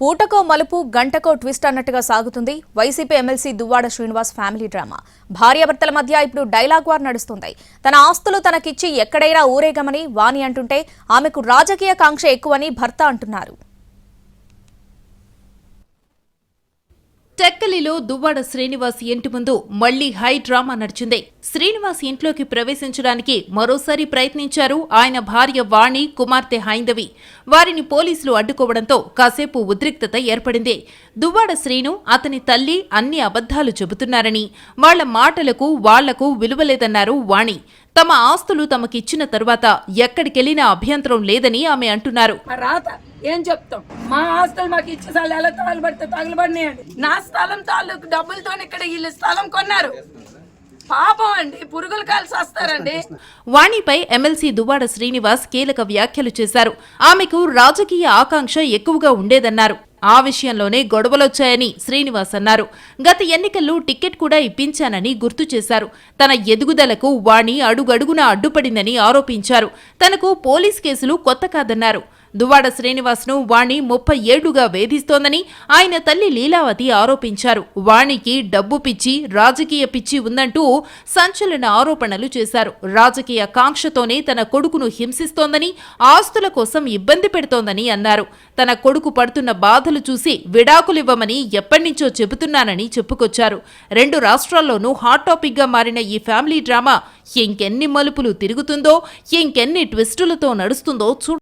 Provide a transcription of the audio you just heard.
పూటకో మలుపు గంటకో ట్విస్ట్ అన్నట్టుగా సాగుతుంది. YCP MLC Duvvada Srinivas family drama. భార్యాభర్తల మధ్య ఇప్పుడు డైలాగ్ వార్ నడుస్తుంది. తన ఆస్తులు తనకిచ్చి ఎక్కడైనా ఊరేగమని వాణి అంటుంటే ఆమెకు రాజకీయ కాంక్ష ఎక్కువని భర్త అంటున్నారు. టెక్కలిలో దువ్వాడ శ్రీనివాస్ ఇంటి ముందు మళ్ళీ హై డ్రామా నడిచింది. శ్రీనివాస్ ఇంట్లోకి ప్రవేశించడానికి మరోసారి ప్రయత్నించారు ఆయన భార్య వాణి కుమార్తె హైందవి. వారిని పోలీసులు అడ్డుకోవడంతో కాసేపు ఉద్రిక్తత ఏర్పడింది. దువ్వాడ శ్రీను అతని తల్లి అన్ని అబద్ధాలు చెబుతున్నారని వాళ్ళ మాటలకు వాళ్ళకు విలువలేదన్నారు వాణి. తమ ఆస్తులు తమకిచ్చిన తరువాత ఎక్కడికెళ్ళినా అభ్యంతరం లేదని ఆమె అంటున్నారు. రాత ఏం చెప్తాం? మా ఆస్తులు మాకు ఇచ్చే సార్లు ఎలా తగలబడితే తగలబడినాయండి నా స్థలం తాలూకు డబ్బులతో ఇక్కడ వీళ్ళు స్థలం కొన్నారు. పాపం అండి పురుగులు కాల్సి వస్తారండి. వాణిపై ఎమ్మెల్సీ దువ్వాడ శ్రీనివాస్ కీలక వ్యాఖ్యలు చేశారు. ఆమెకు రాజకీయ ఆకాంక్ష ఎక్కువగా ఉండేదన్నారు. ఆ విషయంలోనే గొడవలొచ్చాయని శ్రీనివాస్ అన్నారు. గత ఎన్నికల్లో టికెట్ కూడా ఇప్పించానని గుర్తు చేశారు. తన ఎదుగుదలకు వాణి అడుగడుగున అడ్డుపడిందని ఆరోపించారు. తనకు పోలీస్ కేసులు కొత్త కాదన్నారు. దువ్వాడ శ్రీనివాస్ను వాణి ముప్పై ఏళ్ళుగా వేధిస్తోందని ఆయన తల్లి లీలావతి ఆరోపించారు. వాణికి డబ్బు పిచ్చి రాజకీయ పిచ్చి ఉందంటూ సంచలన ఆరోపణలు చేశారు. రాజకీయ కాంక్షతోనే తన కొడుకును హింసిస్తోందని ఆస్తుల కోసం ఇబ్బంది పెడుతోందని అన్నారు. తన కొడుకు పడుతున్న బాధలు చూసి విడాకులివ్వమని ఎప్పటినుంచో చెబుతున్నానని చెప్పుకొచ్చారు. రెండు రాష్ట్రాల్లోనూ హాట్ టాపిక్గా మారిన ఈ ఫ్యామిలీ డ్రామా ఇంకెన్ని మలుపులు తిరుగుతుందో ఇంకెన్ని ట్విస్టులతో నడుస్తుందో చూ